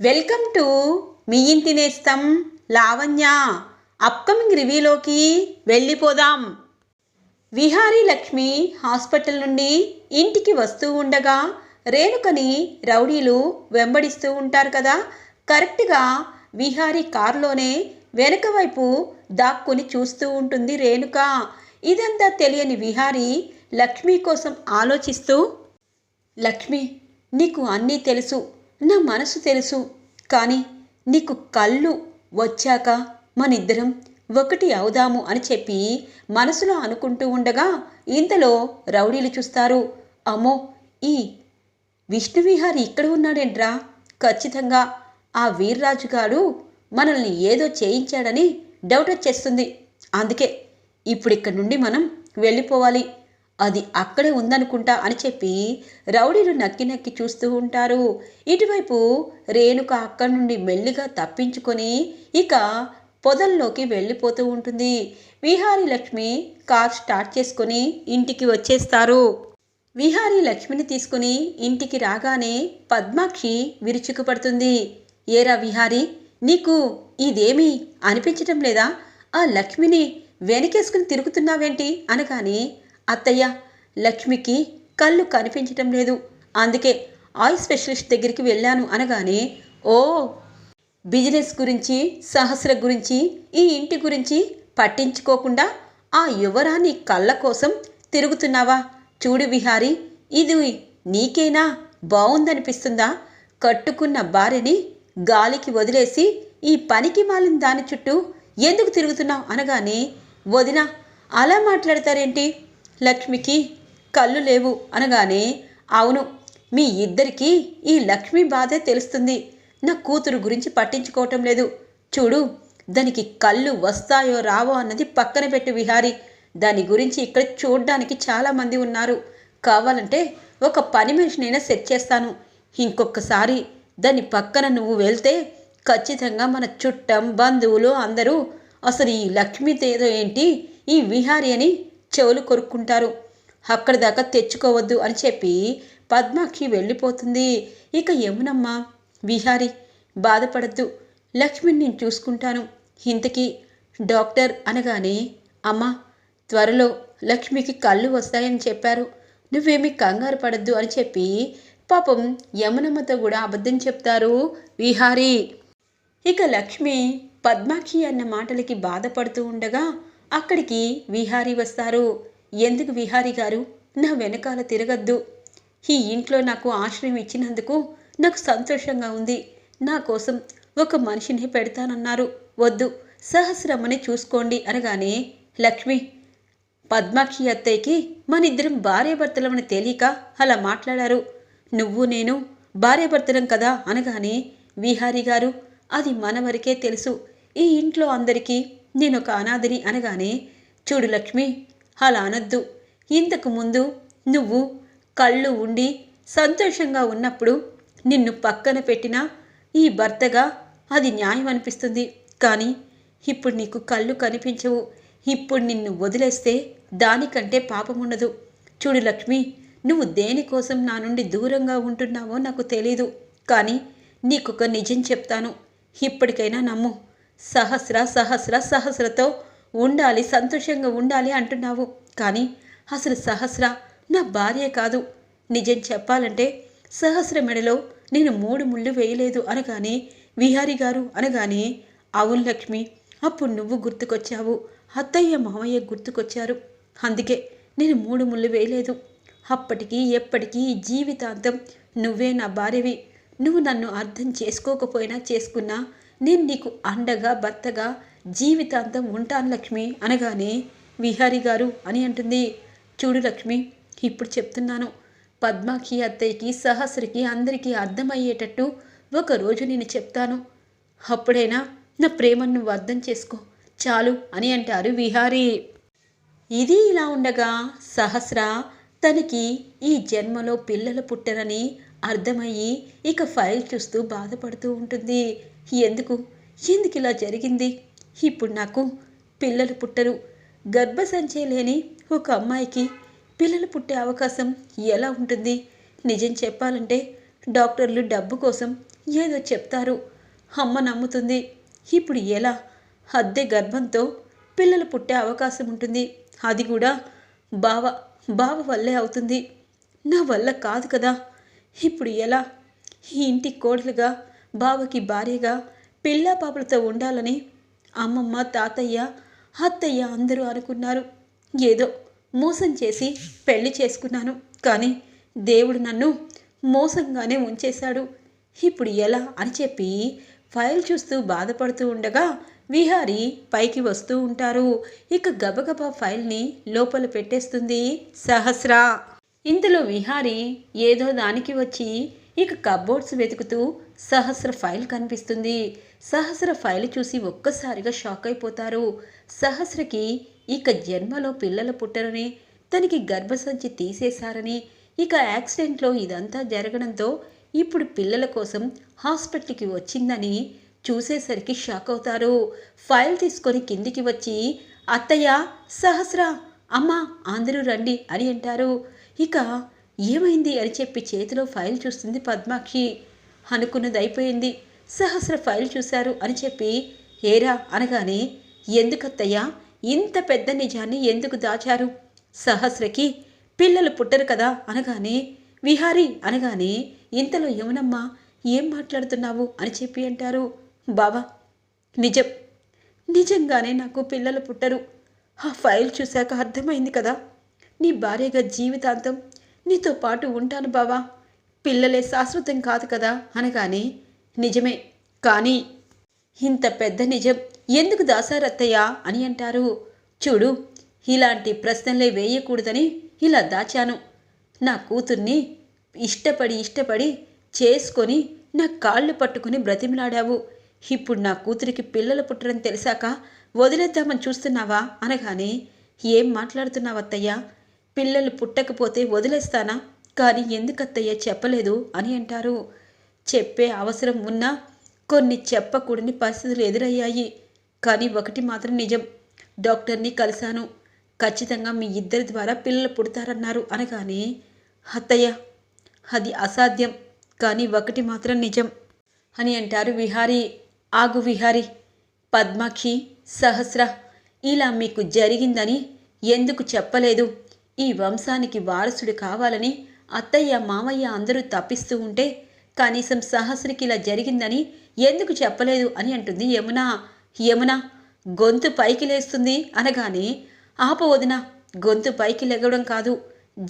Welcome to me ఇంటి నేస్తం Lavanya. Upcoming రివ్యూలోకి వెళ్ళిపోదాం. విహారీ లక్ష్మి హాస్పిటల్ నుండి ఇంటికి వస్తూ ఉండగా రేణుకని రౌడీలు వెంబడిస్తూ ఉంటారు కదా. కరెక్ట్గా విహారీ కారులోనే వెనుక వైపు దాక్కుని చూస్తూ ఉంటుంది రేణుక. ఇదంతా తెలియని విహారీ లక్ష్మి కోసం ఆలోచిస్తూ లక్ష్మి నీకు అన్నీ తెలుసు. నా మనసు తెలుసు. కానీ నీకు కళ్ళు వచ్చాక మనిద్దరం ఒకటి అవుదాము అని చెప్పి మనసులో అనుకుంటూ ఉండగా ఇంతలో రౌడీలు చూస్తారు. అమ్మో ఈ విష్ణువిహారి ఇక్కడ ఉన్నాడేంట్రా? ఖచ్చితంగా ఆ వీర్రాజు గారు మనల్ని ఏదో చేయించాడని డౌట్ వచ్చేస్తుంది. అందుకే ఇప్పుడు ఇక్కడి నుండి మనం వెళ్ళిపోవాలి. అది అక్కడే ఉందనుకుంటా అని చెప్పి రౌడీలు నక్కి నక్కి చూస్తూ ఉంటారు. ఇటువైపు రేణుక అక్కడి నుండి మెల్లిగా తప్పించుకొని ఇక పొదల్లోకి వెళ్ళిపోతూ ఉంటుంది. విహారీ లక్ష్మి కార్ స్టార్ట్ చేసుకొని ఇంటికి వచ్చేస్తారు. విహారీ లక్ష్మిని తీసుకుని ఇంటికి రాగానే పద్మాక్షి విరుచుకుపడుతుంది. ఏరా విహారీ నీకు ఇదేమీ అనిపించటం లేదా? ఆ లక్ష్మిని వెనకేసుకుని తిరుగుతున్నావేంటి? అనగానే అత్తయ్య లక్ష్మికి కళ్ళు కనిపించటం లేదు. అందుకే ఐ స్పెషలిస్ట్ దగ్గరికి వెళ్ళాను అనగానే ఓ బిజినెస్ గురించి సహస్ర గురించి ఈ ఇంటి గురించి పట్టించుకోకుండా ఆ యువరాణి కళ్ళ కోసం తిరుగుతున్నావా? చూడు విహారి ఇది నీకేనా? బాగుందనిపిస్తుందా కట్టుకున్న భార్యని గాలికి వదిలేసి ఈ పనికి మాలిన దాని చుట్టూ ఎందుకు తిరుగుతున్నావు అనగానే వదిన అలా మాట్లాడతారేంటి? లక్ష్మికి కళ్ళు లేవు అనగానే అవును మీ ఇద్దరికీ ఈ లక్ష్మి బాధే తెలుస్తుంది. నా కూతురు గురించి పట్టించుకోవటం లేదు. చూడు దానికి కళ్ళు వస్తాయో రావో అన్నది పక్కన పెట్టు విహారి. దాని గురించి ఇక్కడ చూడ్డానికి చాలామంది ఉన్నారు. కావాలంటే ఒక పని మనిషినైనా సెట్ చేస్తాను. ఇంకొకసారి దాని పక్కన నువ్వు వెళ్తే ఖచ్చితంగా మన చుట్టం బంధువులు అందరూ అసలు ఈ లక్ష్మీదేదో ఏంటి? ఈ విహారి అని చెవులు కొరుక్కుంటారు. అక్కడి దాకా తెచ్చుకోవద్దు అని చెప్పి పద్మాక్షి వెళ్ళిపోతుంది. ఇక ఏమునమ్మా విహారి బాధపడద్దు. లక్ష్మిని నేను చూసుకుంటాను. ఇంతకీ డాక్టర్ అనగానే అమ్మ త్వరలో లక్ష్మికి కళ్ళు వస్తాయని చెప్పారు. నువ్వేమీ కంగారు పడద్దు అని చెప్పి పాపం యమునమ్మతో కూడా అబద్ధం చెప్తారు విహారీ. ఇక లక్ష్మి పద్మాక్షి అన్న మాటలకి బాధపడుతూ ఉండగా అక్కడికి విహారీ వస్తారు. ఎందుకు విహారీ గారు? నా వెనకాల తిరగద్దు. ఈ ఇంట్లో నాకు ఆశ్రయం ఇచ్చినందుకు నాకు సంతోషంగా ఉంది. నా కోసం ఒక మనిషిని పెడతానన్నారు. వద్దు సహస్రమ్మని చూసుకోండి అనగానే లక్ష్మి పద్మాక్షి అత్తయ్యకి మనిద్దరం భార్యాభర్తలమని తెలియక అలా మాట్లాడారు. నువ్వు నేను భార్యాభర్తలం కదా అనగానే విహారీ గారు అది మన వరకే తెలుసు. ఈ ఇంట్లో అందరికీ నేను ఒక అనాథని అనగానే చూడు లక్ష్మి అలా అనొద్దు. ఇంతకు ముందు నువ్వు కళ్ళు ఉండి సంతోషంగా ఉన్నప్పుడు నిన్ను పక్కన పెట్టిన ఈ భర్తగా అది న్యాయం అనిపిస్తుంది. కానీ ఇప్పుడు నీకు కళ్ళు కనిపించవు. ఇప్పుడు నిన్ను వదిలేస్తే దానికంటే పాపం ఉండదు. చూడు లక్ష్మి నువ్వు దేనికోసం నా నుండి దూరంగా ఉంటున్నావో నాకు తెలీదు. కానీ నీకొక నిజం చెప్తాను. ఇప్పటికైనా నమ్ము. సహస్ర సహస్ర సహస్రతో ఉండాలి సంతోషంగా ఉండాలి అంటున్నావు. కానీ అసలు సహస్ర నా భార్య కాదు. నిజం చెప్పాలంటే సహస్ర మెడలో నేను మూడు ముళ్ళు వేయలేదు అనగానే విహారి గారు అనగానే అవును లక్ష్మి అప్పుడు నువ్వు గుర్తుకొచ్చావు. అత్తయ్య మామయ్య గుర్తుకొచ్చారు. అందుకే నేను మూడు ముళ్ళు వేయలేదు. అప్పటికి ఎప్పటికీ జీవితాంతం నువ్వే నా భార్యవి. నువ్వు నన్ను అర్థం చేసుకోకపోయినా చేసుకున్నా నేను నీకు అండగా భర్తగా జీవితాంతం ఉంటాను లక్ష్మి అనగానే విహారి గారు అని అంటుంది. చూడు లక్ష్మి ఇప్పుడు చెప్తున్నాను. పద్మాకి అత్తయ్యకి సహస్రకి అందరికీ అర్థమయ్యేటట్టు ఒకరోజు నేను చెప్తాను. అప్పుడైనా నా ప్రేమను నువ్వు అర్థం చేసుకో. చాలు అని అంటారు విహారీ. ఇది ఇలా ఉండగా సహస్ర తనకి ఈ జన్మలో పిల్లలు పుట్టరని అర్థమయ్యి ఇక ఫైల్ చూస్తూ బాధపడుతూ ఉంటుంది. ఎందుకు? ఎందుకు ఇలా జరిగింది? ఇప్పుడు నాకు పిల్లలు పుట్టరు. గర్భసంచే లేని ఒక అమ్మాయికి పిల్లలు పుట్టే అవకాశం ఎలా ఉంటుంది? నిజం చెప్పాలంటే డాక్టర్లు డబ్బు కోసం ఏదో చెప్తారు. అమ్మ నమ్ముతుంది. ఇప్పుడు ఎలా? అద్దె గర్భంతో పిల్లలు పుట్టే అవకాశం ఉంటుంది. అది కూడా బావ బావ వల్లే అవుతుంది. నా వల్ల కాదు కదా. ఇప్పుడు ఎలా? ఈ ఇంటి కోడలుగా బావకి భార్యగా పిల్ల పాపలతో ఉండాలని అమ్మమ్మ తాతయ్య అత్తయ్య అందరూ అనుకున్నారు. ఏదో మోసం చేసి పెళ్ళి చేసుకున్నాను. కానీ దేవుడు నన్ను మోసంగానే ఉంచేశాడు. ఇప్పుడు ఎలా అని చెప్పి ఫైల్ చూస్తూ బాధపడుతూ ఉండగా విహారి పైకి వస్తూ ఉంటారు. ఇక గబగబా ఫైల్ని లోపల పెట్టేస్తుంది సహస్ర. ఇందులో విహారి ఏదో దానికి వచ్చి ఇక కబోర్డ్స్ వెతుకుతూ సహస్ర ఫైల్ కనిపిస్తుంది. సహస్ర ఫైల్ చూసి ఒక్కసారిగా షాక్ అయిపోతారు. సహస్రకి ఇక జన్మలో పిల్లలు పుట్టరని తనకి గర్భసంచి తీసేశారని ఇక యాక్సిడెంట్లో ఇదంతా జరగడంతో ఇప్పుడు పిల్లల కోసం హాస్పిటల్కి వచ్చిందని చూసేసరికి షాక్ అవుతారు. ఫైల్ తీసుకొని కిందికి వచ్చి అత్తయ్య సహస్ర అమ్మ అందరూ రండి అని అంటారు. ఇక ఏమైంది అని చెప్పి చేతిలో ఫైల్ చూస్తుంది పద్మాక్షి. అనుకున్నది అయిపోయింది. సహస్ర ఫైల్ చూశారు అని చెప్పి ఏరా అనగానే ఎందుకత్తయ్యా ఇంత పెద్ద నిజాన్ని ఎందుకు దాచారు? సహస్రకి పిల్లలు పుట్టరు కదా అనగానే విహారీ అనగానే ఇంతలో యమునమ్మ ఏం మాట్లాడుతున్నావు? అని చెప్పి అంటారు. బావా నిజం. నిజంగానే నాకు పిల్లలు పుట్టరు. ఆ ఫైల్ చూశాక అర్థమైంది కదా. నీ భార్యగా జీవితాంతం నీతో పాటు ఉంటాను బావా. పిల్లలే శాశ్వతం కాదు కదా అనగానే నిజమే కానీ ఇంత పెద్ద నిజం ఎందుకు దాసారత్తయ్య? అని అంటారు. చూడు ఇలాంటి ప్రశ్నలే వేయకూడదని ఇలా దాచాను. నా కూతుర్ని ఇష్టపడి ఇష్టపడి చేసుకొని నా కాళ్ళు పట్టుకుని బ్రతిమలాడావు. ఇప్పుడు నా కూతురికి పిల్లలు పుట్టడం తెలిసాక వదిలేద్దామని చూస్తున్నావా? అనగానే ఏం మాట్లాడుతున్నావత్తయ్యా? పిల్లలు పుట్టకపోతే వదిలేస్తానా? కానీ ఎందుకత్తయ్య చెప్పలేదు అని అంటారు. చెప్పే అవసరం ఉన్నా కొన్ని చెప్పకూడని పరిస్థితులు ఎదురయ్యాయి. కానీ ఒకటి మాత్రం నిజం. డాక్టర్ని కలిశాను. ఖచ్చితంగా మీ ఇద్దరి ద్వారా పిల్లలు పుడతారన్నారు అనగానే అత్తయ్య అది అసాధ్యం. కానీ ఒకటి మాత్రం నిజం అని అంటారు విహారీ. ఆగు విహారీ. పద్మాక్షి సహస్ర ఇలా మీకు జరిగిందని ఎందుకు చెప్పలేదు? ఈ వంశానికి వారసుడు కావాలని అత్తయ్య మామయ్య అందరూ తప్పిస్తూ ఉంటే కనీసం సహస్రికి ఇలా జరిగిందని ఎందుకు చెప్పలేదు అని అంటుంది యమున. యమున గొంతు పైకి లేస్తుంది అనగానే ఆపవదిన గొంతు పైకి లెగడం కాదు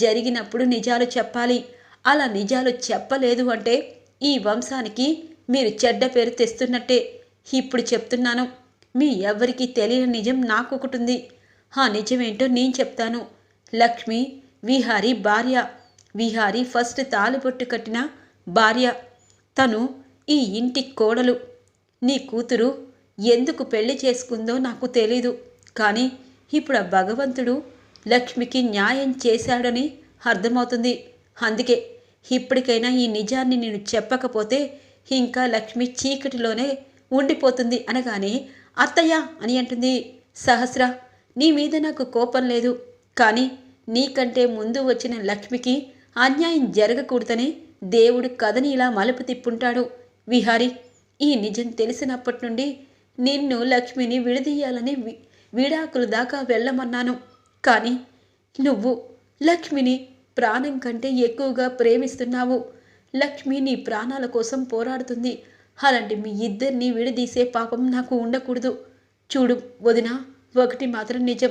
జరిగినప్పుడు నిజాలు చెప్పాలి. అలా నిజాలు చెప్పలేదు అంటే ఈ వంశానికి మీరు చెడ్డ పేరు తెస్తున్నట్టే. ఇప్పుడు చెప్తున్నాను మీ ఎవరికీ తెలియని నిజం నాకు ఉంది ఆ నిజమేంటో నేను చెప్తాను. లక్ష్మి విహారి భార్య. విహారి ఫస్ట్ తాలిబొట్టు కట్టిన భార్య. తను ఈ ఇంటి కోడలు. నీ కూతురు ఎందుకు పెళ్ళి చేసుకుందో నాకు తెలీదు. కానీ ఇప్పుడు ఆ భగవంతుడు లక్ష్మికి న్యాయం చేశాడని అర్థమవుతుంది. అందుకే ఇప్పటికైనా ఈ నిజాన్ని నేను చెప్పకపోతే ఇంకా లక్ష్మి చీకటిలోనే ఉండిపోతుంది అనగానే అత్తయ్య అని అంటుంది. సహస్ర నీ మీద నాకు కోపం లేదు. కానీ నీకంటే ముందు వచ్చిన లక్ష్మికి అన్యాయం జరగకూడదని దేవుడు కథని ఇలా మలుపు తిప్పుంటాడు. విహారి ఈ నిజం తెలిసినప్పటి నుండి నిన్ను లక్ష్మిని విడదీయాలని విడాకుల విడాకులు దాకా వెళ్ళమన్నాను. కానీ నువ్వు లక్ష్మిని ప్రాణం కంటే ఎక్కువగా ప్రేమిస్తున్నావు. లక్ష్మి నీ ప్రాణాల కోసం పోరాడుతుంది. అలాంటి మీ ఇద్దరిని విడదీసే పాపం నాకు ఉండకూడదు. చూడు వదిన ఒకటి మాత్రం నిజం.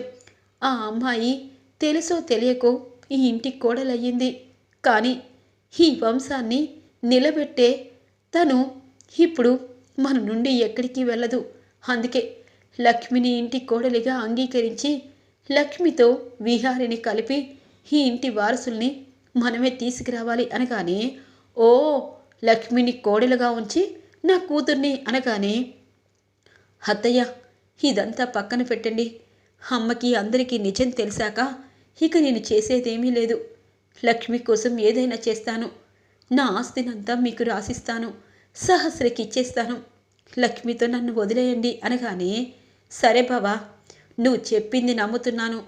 ఆ అమ్మాయి తెలుసో తెలియకో ఈ ఇంటి కోడలయ్యింది. కానీ ఈ వంశాన్ని నిలబెట్టే తను ఇప్పుడు మన నుండి ఎక్కడికి వెళ్ళదు. అందుకే లక్ష్మిని ఇంటి కోడలిగా అంగీకరించి లక్ష్మితో విహారిని కలిపి ఈ ఇంటి వారసుల్ని మనమే తీసుకురావాలి అనగానే ఓ లక్ష్మిని కోడలుగా ఉంచి నా కూతుర్ని అనగానే అత్తయ్య ఇదంతా పక్కన పెట్టండి. అమ్మకి అందరికీ నిజం తెలిసాక ఇక నేను చేసేదేమీ లేదు. లక్ష్మి కోసం ఏదైనా చేస్తాను. నా ఆస్తినంతా మీకు రాసిస్తాను. సహస్రకి ఇచ్చేస్తాను. లక్ష్మితో నన్ను వదిలేయండి అనగానే సరే బావా నువ్వు చెప్పింది నమ్ముతున్నాను.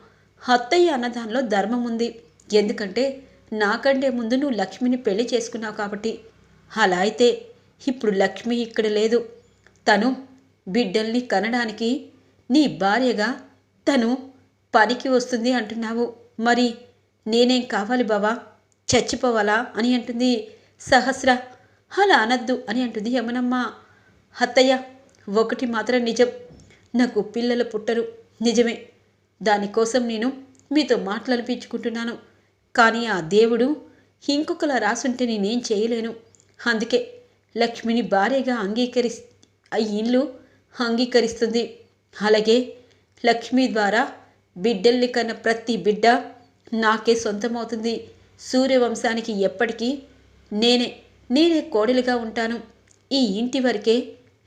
అత్తయ్య అన్నదానిలో ధర్మం ఉంది. ఎందుకంటే నాకంటే ముందు నువ్వు లక్ష్మిని పెళ్ళి చేసుకున్నావు కాబట్టి. అలా అయితే ఇప్పుడు లక్ష్మి ఇక్కడ లేదు. తను బిడ్డల్ని కనడానికి నీ భార్యగా తను పనికి వస్తుంది అంటున్నావు. మరి నేనేం కావాలి బావా? చచ్చిపోవాలా అని అంటుంది సహస్ర. అలా అనద్దు అని అంటుంది యమనమ్మ. అత్తయ్య ఒకటి మాత్రం నిజం. నాకు పిల్లలు పుట్టరు. నిజమే. దానికోసం నేను మీతో మాట్లాడిపించుకుంటున్నాను. కానీ ఆ దేవుడు ఇంకొకలా రాసుంటే నేనేం చేయలేను. అందుకే లక్ష్మిని భార్యగా అంగీకరి ఆ ఇల్లు అంగీకరిస్తుంది. అలాగే లక్ష్మి ద్వారా బిడ్డల్ని కన్న ప్రతి బిడ్డ నాకే సొంతమవుతుంది. సూర్యవంశానికి ఎప్పటికీ నేనే నేనే కోడలుగా ఉంటాను. ఈ ఇంటి వరకే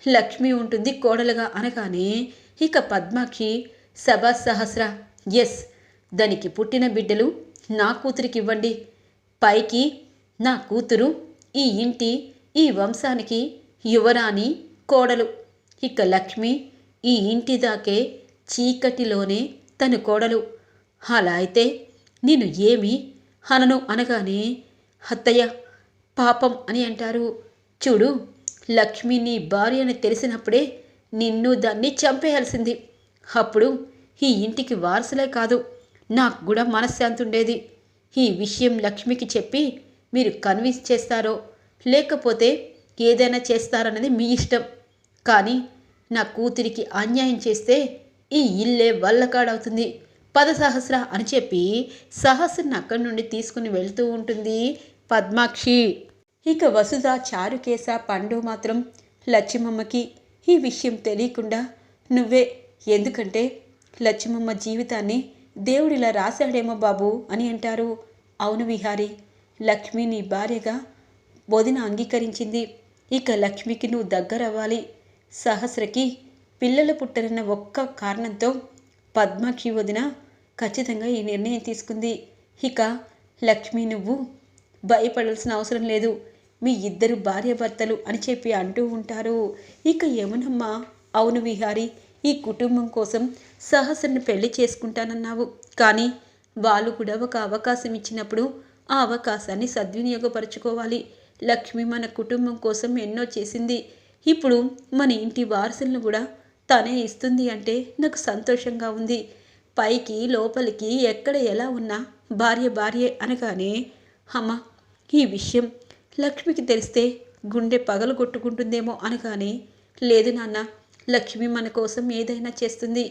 లక్ష్మి ఉంటుంది కోడలుగా అనగానే ఇక పద్మాక్షి సభా సహస్ర ఎస్ దానికి పుట్టిన బిడ్డలు నా కూతురికి ఇవ్వండి. పైకి నా కూతురు ఈ ఇంటి ఈ వంశానికి యువరాణి కోడలు. ఇక లక్ష్మి ఈ ఇంటి దాకే చీకటిలోనే తన కోడలు. అలా అయితే నేను ఏమి అనను అనగానే అత్తయ్య పాపం అని అంటారు. చూడు లక్ష్మి నీ భార్య అని తెలిసినప్పుడే నిన్ను దాన్ని చంపేయాల్సింది. అప్పుడు ఈ ఇంటికి వారసులే కాదు నాకు కూడా మనశ్శాంతి ఉండేది. ఈ విషయం లక్ష్మికి చెప్పి మీరు కన్విన్స్ చేస్తారో లేకపోతే ఏదైనా చేస్తారన్నది మీ ఇష్టం. కానీ నా కూతురికి అన్యాయం చేస్తే ఈ ఇల్లే వల్లకాడవుతుంది. పద సహస్ర అని చెప్పి సహస్రని అక్కడి నుండి తీసుకుని వెళ్తూ ఉంటుంది పద్మాక్షి. ఇక వసుధ చారుకేశ పండు మాత్రం లక్ష్మమ్మకి ఈ విషయం తెలియకుండా నువ్వే ఎందుకంటే లక్ష్మమ్మ జీవితాన్ని దేవుడిలా రాశాడేమో బాబు అని అంటారు. అవును విహారి లక్ష్మి నీ భార్యగా వదిన అంగీకరించింది. ఇక లక్ష్మికి నువ్వు దగ్గరవ్వాలి. సహస్రకి పిల్లలు పుట్టరన్న ఒక్క కారణంతో పద్మాక్షి వదిన ఖచ్చితంగా ఈ నిర్ణయం తీసుకుంది. ఇక లక్ష్మి నువ్వు భయపడాల్సిన అవసరం లేదు. మీ ఇద్దరు భార్యాభర్తలు అని చెప్పి అంటూ ఉంటారు. ఇక యమునమ్మ అవును విహారి ఈ కుటుంబం కోసం సహస్రని పెళ్ళి చేసుకుంటానన్నావు. కానీ వాళ్ళు కూడా ఒక అవకాశం ఇచ్చినప్పుడు ఆ అవకాశాన్ని సద్వినియోగపరచుకోవాలి. లక్ష్మి మన కుటుంబం కోసం ఎన్నో చేసింది. ఇప్పుడు మన ఇంటి వారసులను కూడా తనే ఇస్తుంది అంటే నాకు సంతోషంగా ఉంది. పైకి లోపలికి ఎక్కడ ఎలా ఉన్నా భార్య భార్యే అనగానే అమ్మ ఈ విషయం లక్ష్మికి తెలిస్తే గుండె పగలు కొట్టుకుంటుందేమో అనగానే లేదు నాన్న లక్ష్మి మన కోసం ఏదైనా చేస్తుంది.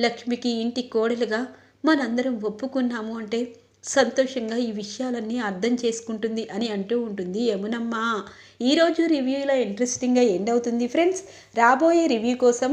లక్ష్మికి ఇంటి కోడలుగా మనందరం ఒప్పుకున్నాము అంటే సంతోషంగా ఈ విషయాలన్నీ అర్థం చేసుకుంటుంది అని అంటూ ఉంటుంది యమునమ్మ. ఈరోజు రివ్యూలో ఇంట్రెస్టింగ్గా ఎండ్ అవుతుంది. ఫ్రెండ్స్ రాబోయే రివ్యూ కోసం